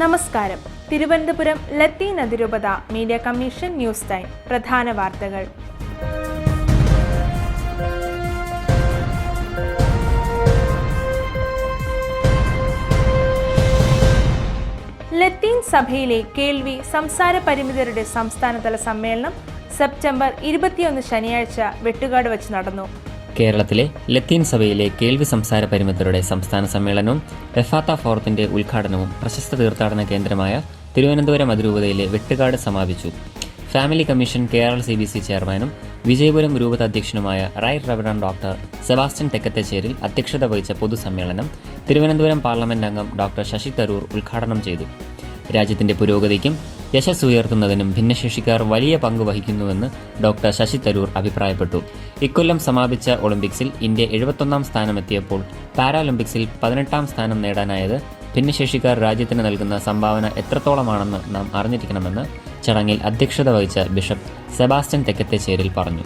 നമസ്കാരം. തിരുവനന്തപുരം ലത്തീൻ അതിരൂപത media commission news time. പ്രധാന വാർത്തകൾ. ലത്തീൻ സഭയിലെ കേൾവി സംസാര പരിമിതരുടെ സംസ്ഥാനതല സമ്മേളനം സെപ്റ്റംബർ ഇരുപത്തിയൊന്ന് ശനിയാഴ്ച വെട്ടുകാട് വെച്ച് നടന്നു. കേരളത്തിലെ ലത്തീൻ സഭയിലെ കേൾവി സംസാര പരിമിതരുടെ സംസ്ഥാന സമ്മേളനവും എഫാത്ത ഫോറത്തിന്റെ ഉദ്ഘാടനവും പ്രശസ്ത തീർത്ഥാടന കേന്ദ്രമായ തിരുവനന്തപുരം അതിരൂപതയിലെ വെട്ടുകാട് സമാപിച്ചു. Family commission Kerala C B C ചെയർമാനും വിജയപുരം രൂപത അധ്യക്ഷനുമായ right reverend doctor Sebastian Thekkethecheril അധ്യക്ഷത വഹിച്ച പൊതുസമ്മേളനം തിരുവനന്തപുരം പാർലമെന്റ് അംഗം ഡോക്ടർ ശശി തരൂർ ഉദ്ഘാടനം ചെയ്തു. രാജ്യത്തിന്റെ പുരോഗതിക്കും യശസ് ഉയർത്തുന്നതിനും ഭിന്നശേഷിക്കാർ വലിയ പങ്ക് വഹിക്കുന്നുവെന്ന് ഡോക്ടർ ശശി തരൂർ അഭിപ്രായപ്പെട്ടു. ഇക്കൊല്ലം സമാപിച്ച ഒളിമ്പിക്സിൽ ഇന്ത്യ എഴുപത്തൊന്നാം സ്ഥാനമെത്തിയപ്പോൾ പാരാലിമ്പിക്സിൽ പതിനെട്ടാം സ്ഥാനം നേടാനായത് ഭിന്നശേഷിക്കാർ രാജ്യത്തിന് നൽകുന്ന സംഭാവന എത്രത്തോളമാണെന്ന് നാം അറിഞ്ഞിരിക്കണമെന്ന് ചടങ്ങിൽ അധ്യക്ഷത വഹിച്ച ബിഷപ്പ് സെബാസ്റ്റ്യൻ തെക്കത്തേച്ചേരിൽ പറഞ്ഞു.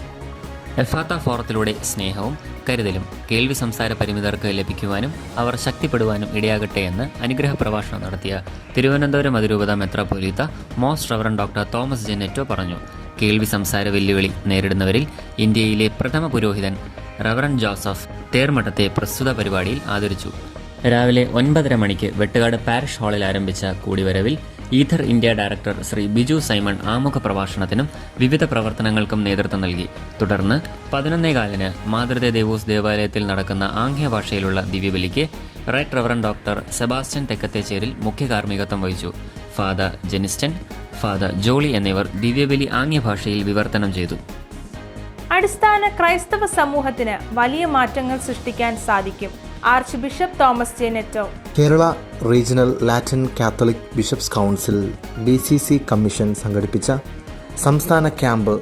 എഫാത്ത ഫോറത്തിലൂടെ സ്നേഹവും കരുതലും കേൾവി സംസാര പരിമിതർക്ക് ലഭിക്കുവാനും അവർ ശക്തിപ്പെടുവാനും ഇടയാകട്ടെ എന്ന് അനുഗ്രഹ പ്രഭാഷണം നടത്തിയ തിരുവനന്തപുരം അതിരൂപത മെത്രാപൊലീത്ത most reverend doctor Thomas J Netto പറഞ്ഞു. കേൾവി സംസാര വെല്ലുവിളി നേരിടുന്നവരിൽ ഇന്ത്യയിലെ പ്രഥമ പുരോഹിതൻ റവറൻ ജോസഫ് തേർമഠത്തെ പ്രസ്തുത പരിപാടിയിൽ ആദരിച്ചു. രാവിലെ ഒൻപതര മണിക്ക് വെട്ടുകാട് പാരിഷ് ഹാളിൽ ആരംഭിച്ച കൂടിവരവിൽ Ether India director Shri Biju Simon ആമുഖ പ്രഭാഷണത്തിനും വിവിധ പ്രവർത്തനങ്ങൾക്കും നേതൃത്വം നൽകി. തുടർന്ന് പതിനൊന്നേകാലിന് മാതൃദേ ദേവോസ് ദേവാലയത്തിൽ നടക്കുന്ന ആംഗ്യ ഭാഷയിലുള്ള ദിവ്യബലിക്ക് right reverend doctor Sebastian Thekkethecheril മുഖ്യ കാർമ്മികത്വം വഹിച്ചു. ഫാദർ ജെനിസ്റ്റൻ ഫാദർ ജോളി എന്നിവർ ദിവ്യബലി ആംഗ്യഭാഷയിൽ വിവർത്തനം ചെയ്തു. അടിസ്ഥാന ക്രൈസ്തവ സമൂഹത്തിന് വലിയ മാറ്റങ്ങൾ സൃഷ്ടിക്കാൻ സാധിക്കും. Archbishop Thomas J Netto Kerala regional Latin Catholic bishops council B C C commission സംഘടിപ്പിച്ച സംസ്ഥാന ക്യാമ്പ്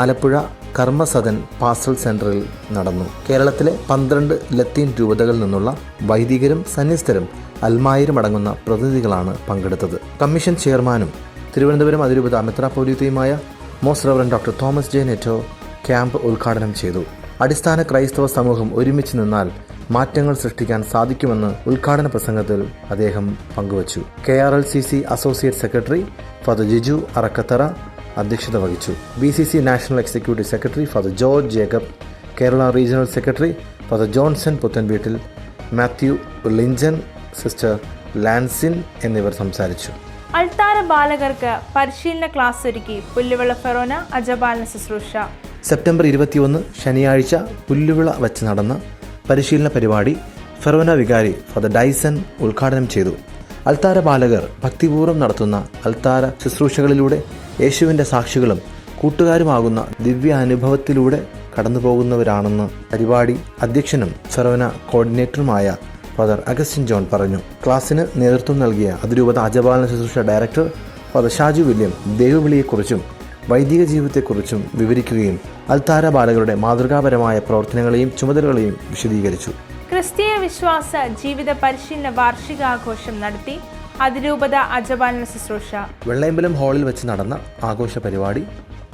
ആലപ്പുഴ കർമ്മസദൻ പാസ്റ്റൽ സെന്ററിൽ നടന്നു. കേരളത്തിലെ പന്ത്രണ്ട് ലത്തീൻ രൂപതകളിൽ നിന്നുള്ള വൈദികരും സന്യസ്തരും അൽമായരും അടങ്ങുന്ന പ്രതിനിധികളാണ് പങ്കെടുത്തത്. കമ്മീഷൻ ചെയർമാനും തിരുവനന്തപുരം അതിരൂപത മെത്രാപോലീത്തയുമായ most reverend doctor Thomas J Netto camp ഉദ്ഘാടനം ചെയ്തു. അടിസ്ഥാന ക്രൈസ്തവ സമൂഹം ഒരുമിച്ച് നിന്നാൽ മാറ്റങ്ങൾ സൃഷ്ടിക്കാൻ സാധിക്കുമെന്ന് ഉദ്ഘാടന പ്രസംഗത്തിൽ അദ്ദേഹം പങ്കുവച്ചു. K R L C C associate secretary father Jiju Arakkathara അധ്യക്ഷത വഹിച്ചു. B C C national executive secretary father George Jacob Kerala regional secretary father Johnson Puthenveettil Mathew Linchan sister Lancin എന്നിവർ സംസാരിച്ചു. അൾത്താര ബാലകർക്ക് പരിശീലന ക്ലാസ് ഒരുക്കി പുല്ലുവെള്ള ഫെറോന അജപാലന ശുശ്രൂഷ. സെപ്റ്റംബർ ഇരുപത്തിയൊന്ന് ശനിയാഴ്ച പുല്ലുവിള വച്ച് നടന്ന പരിശീലന പരിപാടി ഫെറോന വികാരി ഫാദർ ഡൈസൺ ഉദ്ഘാടനം ചെയ്തു. അൽത്താര ബാലകർ ഭക്തിപൂർവം നടത്തുന്ന അൽത്താര ശുശ്രൂഷകളിലൂടെ യേശുവിന്റെ സാക്ഷികളും കൂട്ടുകാരുമാകുന്ന ദിവ്യ അനുഭവത്തിലൂടെ കടന്നുപോകുന്നവരാണെന്ന് പരിപാടി അധ്യക്ഷനും ഫെറോന കോർഡിനേറ്ററുമായ ഫാദർ അഗസ്റ്റിൻ ജോൺ പറഞ്ഞു. ക്ലാസ്സിന് നേതൃത്വം നൽകിയ അതിരൂപത അജപാലന ശുശ്രൂഷ ഡയറക്ടർ ഫാദർ ഷാജു വില്യം ദൈവവിളിയെക്കുറിച്ചും വൈദിക ജീവിതത്തെക്കുറിച്ചും വിവരിക്കുകയും അൽത്താര ബാലകളുടെ മാതൃകാപരമായ പ്രവർത്തനങ്ങളെയും ചുമതലകളെയും വിശദീകരിച്ചു. ക്രിസ്തീയ വിശ്വാസ ജീവിത പരിശീലന വാർഷികാഘോഷം നടത്തി അതിരൂപത അജപാലന ശുശ്രൂഷ. വെള്ളയമ്പലം ഹാളിൽ വെച്ച് നടന്ന ആഘോഷ പരിപാടി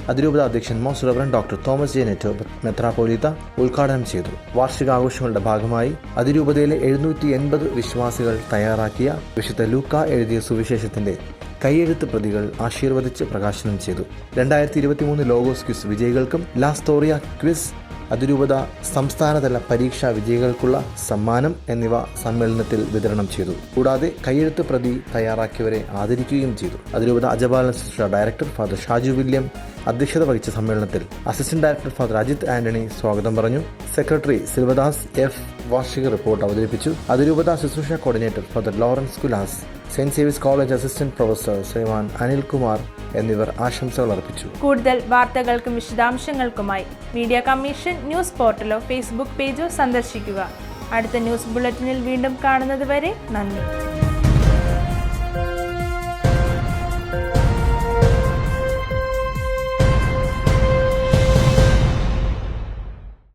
അതിരൂപത അധ്യക്ഷൻ most reverend doctor Thomas J. Netto മെത്രാപോലീത്ത ഉദ്ഘാടനം ചെയ്തു. വാർഷികാഘോഷങ്ങളുടെ ഭാഗമായി അതിരൂപതയിലെ എഴുന്നൂറ്റി എൺപത് വിശ്വാസികൾ തയ്യാറാക്കിയ വിശുദ്ധ ലൂക്ക എഴുതിയ സുവിശേഷത്തിന്റെ കൈയെഴുത്ത് പ്രതികൾ ആശീർവദിച്ച് പ്രകാശനം ചെയ്തു. രണ്ടായിരത്തി ഇരുപത്തി മൂന്ന് ലോഗോസ് ക്വിസ് വിജയികൾക്കും ലാസ്റ്റോറിയ ക്വിസ് അതിരൂപത സംസ്ഥാനതല പരീക്ഷാ വിജയികൾക്കുള്ള സമ്മാനം എന്നിവ സമ്മേളനത്തിൽ വിതരണം ചെയ്തു. കൂടാതെ കൈയെഴുത്ത് പ്രതി തയ്യാറാക്കിയവരെ ആദരിക്കുകയും ചെയ്തു. അതിരൂപത അജപാലൻ ശുശ്രൂഷ ഡയറക്ടർ ഫാദർ ഷാജു വില്യം അധ്യക്ഷത വഹിച്ച സമ്മേളനത്തിൽ assistant director father Ajith Antony സ്വാഗതം പറഞ്ഞു. സെക്രട്ടറി സിൽവദാസ് എഫ് വാർഷിക റിപ്പോർട്ട് അവതരിപ്പിച്ചു. അതിരൂപത ശുശ്രൂഷ coordinator father Lawrence Kulas saint സേവിയസ് college assistant professor Shriman Anilkumar എന്നിവർ ആശംസകൾ അർപ്പിച്ചു. കൂടുതൽ വാർത്തകൾക്കും വിശദാംശങ്ങൾക്കുമായി മീഡിയ കമ്മീഷൻ ന്യൂസ് പോർട്ടലോ ഫേസ്ബുക്ക് പേജോ സന്ദർശിക്കുക. അടുത്ത ന്യൂസ് ബുള്ളറ്റിനിൽ വീണ്ടും കാണുന്നത് വരെ നന്ദി.